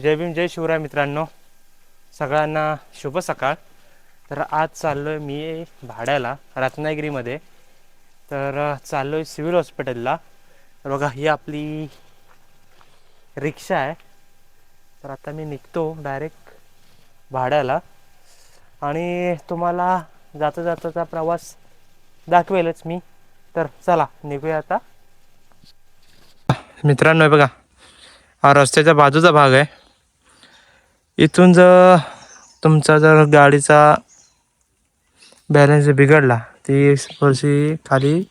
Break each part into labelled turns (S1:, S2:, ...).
S1: जय भीम जय शिवराय मित्रांनो. सगळ्यांना शुभ सकाळ. तर आज चाललो आहे मी भाड्याला रत्नागिरीमध्ये. तर चाललो आहे सिव्हिल हॉस्पिटलला. तर बघा ही आपली रिक्षा आहे. तर आता मी निघतो डायरेक्ट भाड्याला. आणि तुम्हाला जाता जाताचा प्रवास दाखवेलच मी. तर चला निघूया आता. मित्रांनो बघा हा रस्त्याच्या बाजूचा भाग आहे. इथून जर तुमचा जर गाडीचा बॅलन्स बिघडला ती थोडीशी खाली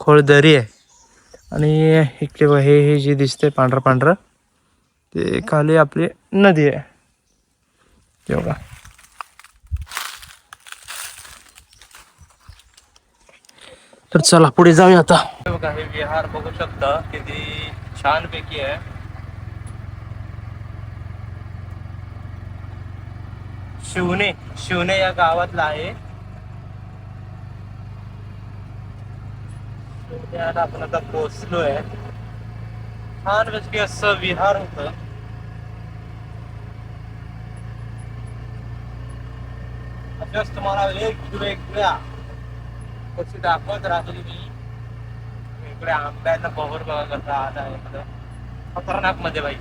S1: खोल दरी आहे. आणि इकडे हे हे जे दिसते पांढरं पांढरं ते खाली आपली नदी आहे. एवढा तर चला पुढे जाऊया आता. बघा हे विहार बघू शकता किती छानपैकी आहे. शिवणे शिवणे या गावातला आहे. शिवण्याला आपण आता पोहोचलोय. छान म्हणजे पैकी असं विहार होत. अशाच तुम्हाला वेगवेगळ्या कशी दाखवत राहतो मी वेगळ्या आंब्याचा बहर बघा कसा आला आहे. खतरनाकमध्ये बाई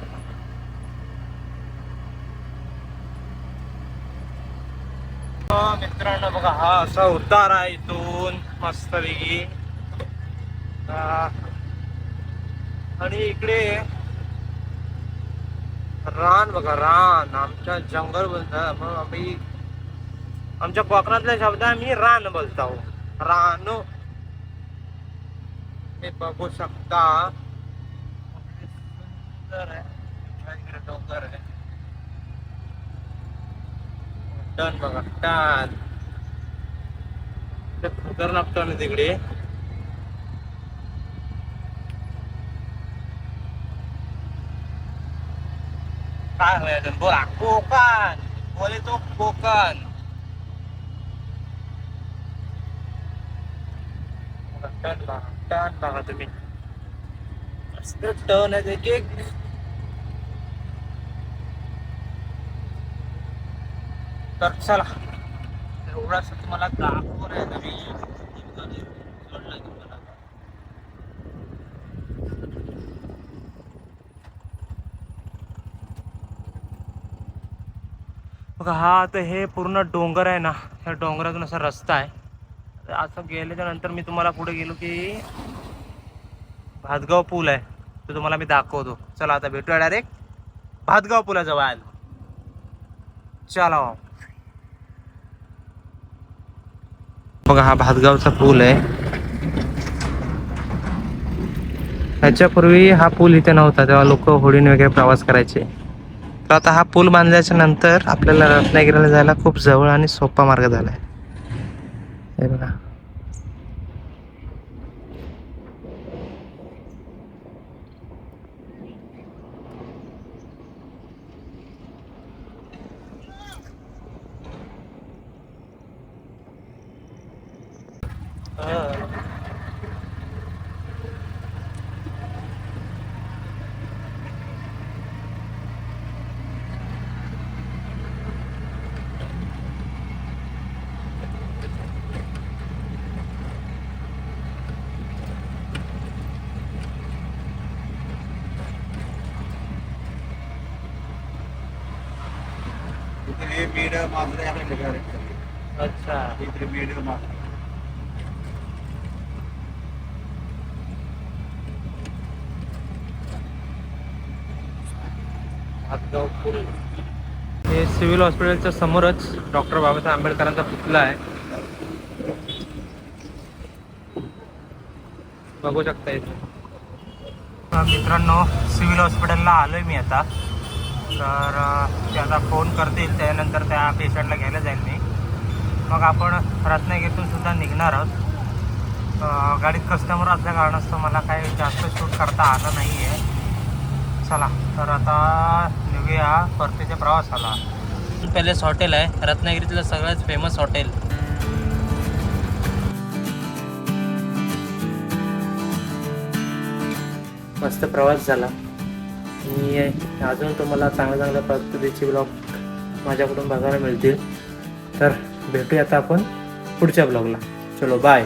S1: हो, मित्रांनो बघा हा असा उतार आहे इथून मस्त वेगळी आणि इकडे रान बघा रान. आमच्या जंगल बोलतात मग आम्ही आमच्या कोकणातल्या शब्द आम्ही रान बोलतो. रान. हे बघू शकता. सुंदर आहे. इकडे डोंगर आहे. टन बघा टन ते खतरनाक टन आहे तिकडे काय होय बोला कोकण बोले तो कोकण टन बघा टन बघा तुम्ही मस्त टन आहे त्याची एक तर चला. एवढाच तुम्हाला दाखवून आहे मी सोडलं तुम्हाला. बघा हा आता हे पूर्ण डोंगर आहे ना ह्या डोंगरातून असा रस्ता आहे. तर असं गेल्याच्यानंतर मी तुम्हाला पुढे गेलो की भातगाव पूल आहे. तो तुम्हाला मी दाखवतो. चला आता भेटूया डायरेक्ट भातगाव पुलाजवळ चला. बघा हा भातगावचा पूल आहे. ह्याच्यापूर्वी हा पूल इथे नव्हता तेव्हा लोक होडीने वगैरे प्रवास करायचे. तर आता हा पूल बांधल्याच्या नंतर आपल्याला रत्नागिरीला जायला खूप जवळ आणि सोपा मार्ग झाला आहे हे बघा.
S2: मेढ मांजरे आपल्या ठिकाणी.
S1: अच्छा.
S2: इथे मेढ मांजरे
S1: हे सिव्हिल हॉस्पिटलच्या समोरच डॉक्टर बाबासाहेब आंबेडकरांचा पुतला आहे. बघू शकता इथे. मित्रांनो सिव्हिल हॉस्पिटलला आलोय मी आता. तर ते आता फोन करतील त्यानंतर त्या पेशंटला घ्यायला जाईल मी. मग आपण रत्नागिरीतून सुद्धा निघणार आहोत. गाडीत कस्टमर असल्या कारणास्तव मला काही जास्त शूट करता आलं नाही आहे चला तर आता निघूया परतीच्या प्रवासाला. पॅलेस हॉटेल आहे. रत्नागिरीतलं सगळ्यात फेमस हॉटेल. मस्त प्रवास झाला. आणि अजून तुम्हाला चांगल्या चांगल्या पद्धतीचे ब्लॉग माझ्याकडून बघायला मिळतील. तर भेटूया आता आपण पुढच्या ब्लॉगला चलो बाय